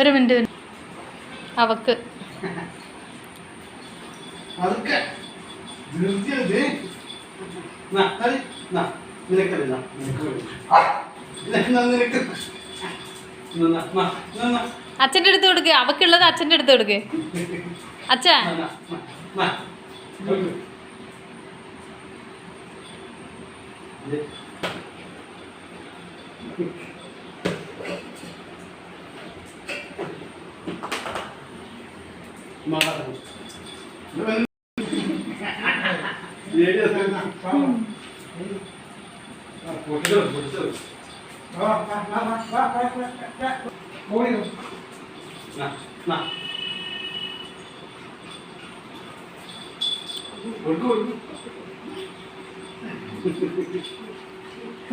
ഒരു മിനിറ്റ് അവക്ക്. അച്ഛന്റെ അടുത്ത് കൊടുക്ക്. അവക്കുള്ളത് അച്ഛന്റെ അടുത്ത് കൊടുക്ക്. അച്ഛാ.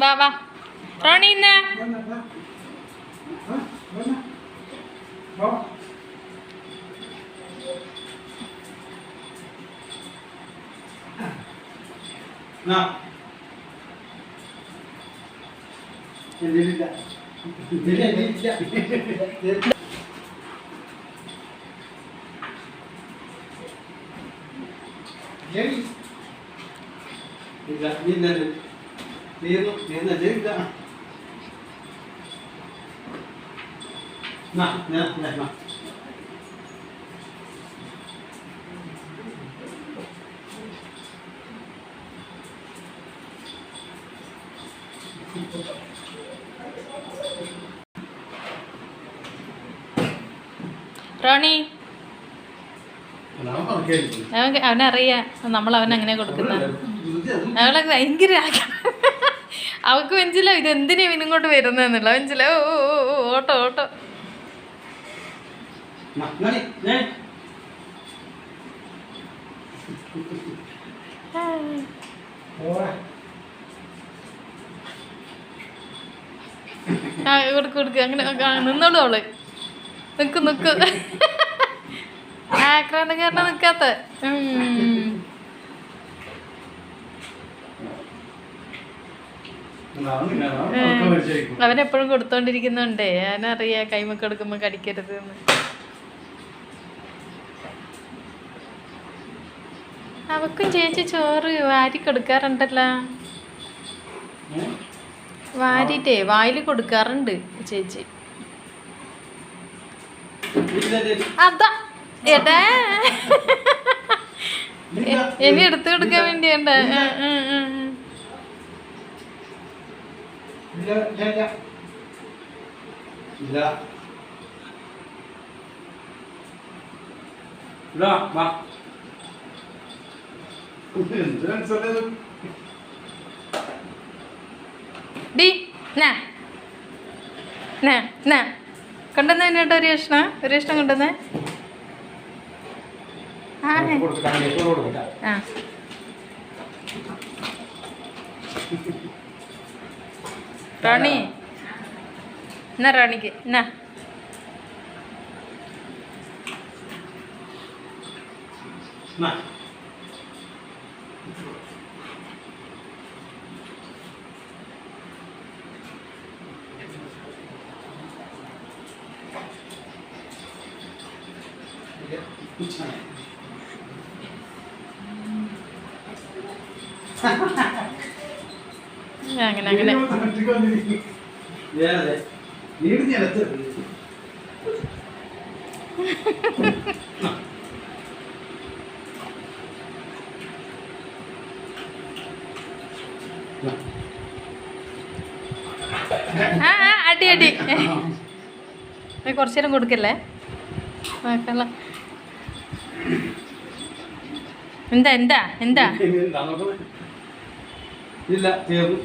നാ, നാ, റോണി ഇന്ന്. ഇല്ല, ഇല്ല. നീന്നു, നീന്നു, ജെറി ഇല്ല. റോണി. പറഞ്ഞിരിക്കും. അവൻ അവനറിയാം നമ്മൾ അവൻ അങ്ങനെ കൊടുക്കുന്ന. അവളെ ഭയങ്കര അവൾക്ക് അവക്ക് മനസ്സിലാവും ഇത് എന്തിനാ ഇവനിങ്ങോട്ട് വരുന്നതെന്നുള്ള മനസ്സിലാവും ഓ ഓ, ഓ, ഓ, ഓട്ടോ ഓട്ടോ. ആ കൊടുക്ക് കൊടുക്ക്. അങ്ങനെ നിന്നോളൂ അവൾ. നിക്ക് നിക്ക്. ആക്രാന്തക്കാരനെ നിക്കാത്ത. ഉം. നാം ഇല്ല, നാം ഉറക്കം വലിച്ചായിരിക്കും. അവനെപ്പോഴും കൊടുത്തോണ്ടിരിക്കുന്നുണ്ടേ. ഞാനറിയാ കൈമക്ക് കൊടുക്കുമ്പോ കടിക്കരുത് എന്ന് അവക്കും ചേച്ചി ചോറ് വാരി കൊടുക്കാറുണ്ടല്ലോ? വാരിട്ടേ വായിൽ കൊടുക്കാറുണ്ട് ചേച്ചി അതാ എടാ ഇനി എടുത്തു കൊടുക്കാൻ വേണ്ടിയുണ്ട് ഇല്ല, വാ. ഡി നാ. നാ നാ. കൊണ്ടുവന്ന കേട്ടോ ഒരു കഷ്ണ ഒരു കഷ്ണം കണ്ടെന്ന് ആ. റാണി. എന്നാ റാണിക്ക്? എന്നാ നാ. അങ്ങനെ ആ അടി അടി. കൊറച്ചേരം കൊടുക്കല്ലേ? നോക്കല്ല എന്താ എന്താ എന്താ? ഇല്ല ചേർന്നു.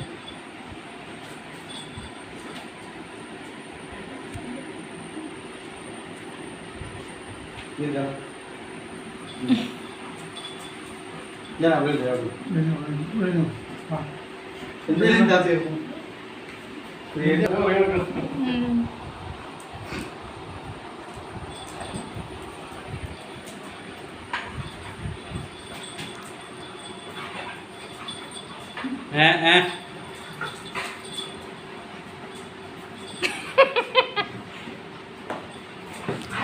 ഞാൻ അവിടെ എന്തെങ്കിലും ഏ ഏ.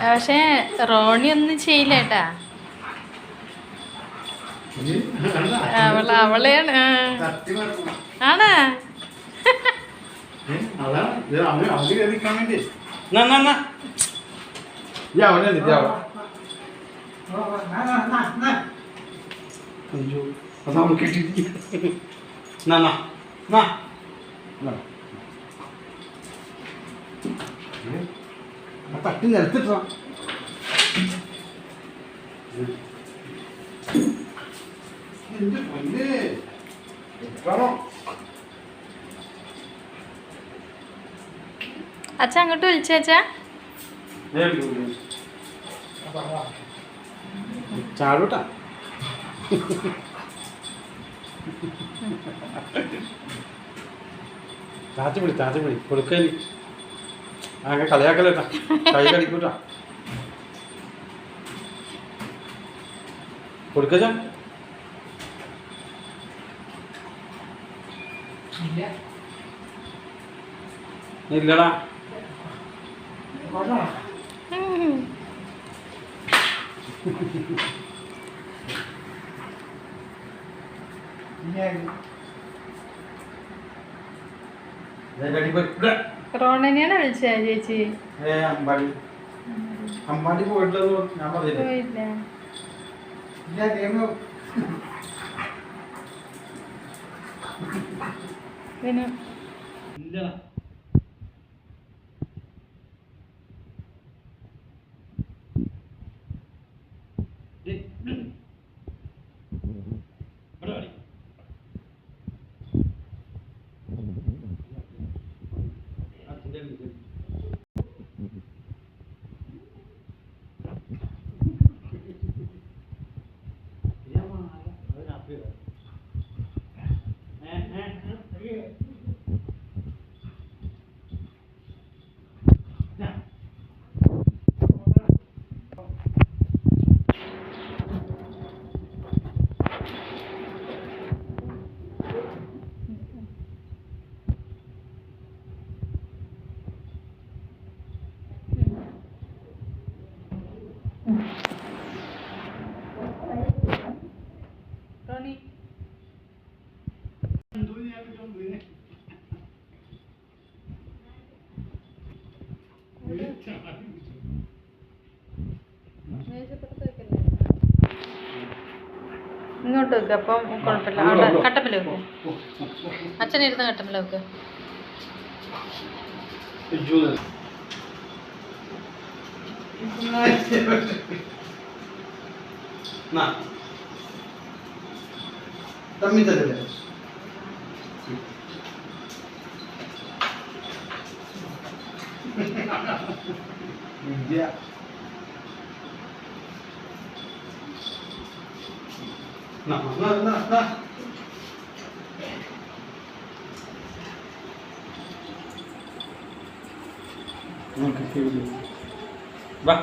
പക്ഷേ റോണി ഒന്നും ചെയ്യില്ല കേട്ടാ. അവൾ അവളെയാണ് ആണ്? അയ്യോ അത് അവൾ എന്നാ, എന്നാ, തട്ടി നിലത്തിട്ടാ എന്റെ പൊന്നേ എത്രയാണോ അച്ഛ അങ്ങോട്ട് വിളിച്ചേച്ചാ ചാടൂട്ടാ. താത്തി പിടി താത്തി പിടി കൊടുക്കൽ. ആകെ കളിയാക്കല്ലേട്ടാ കൈ കടിക്കൂട്ടാ. കൊടുക്കച്ച ഇല്ലടാ. ഉം. റോണനെയാണ് വിളിച്ചേ ചേച്ചി? അമ്പാടി അമ്പാടി പോയിട്ടത് ഞാൻ പറഞ്ഞില്ലേ? പിന്നെ ഇല്ലടാ ഡേയ്. ഇവിടെ വാടി. അച്ഛന്റെ അടുത്ത്. ഞാൻ മാറാം. അത് രാത്രി വരാം. ഏ, ഏ, ഏ, ഏ. ഞാൻ. റോണി എന്തോ ഞാൻ വിളിച്ചോണ്ടിരുന്നെ. ഇങ്ങോട്ട് വെക്ക് അപ്പം കുഴപ്പമില്ല അവിടെ കട്ടപ്പല വെക്ക് അച്ഛനിരുന്ന് കട്ടപ്പല വെക്ക് ജൂതൻ. നാ. തമ്മി തരില്ലേ വിദ്യ നാ, നാ, നാ, നാ. നമുക്ക് വാ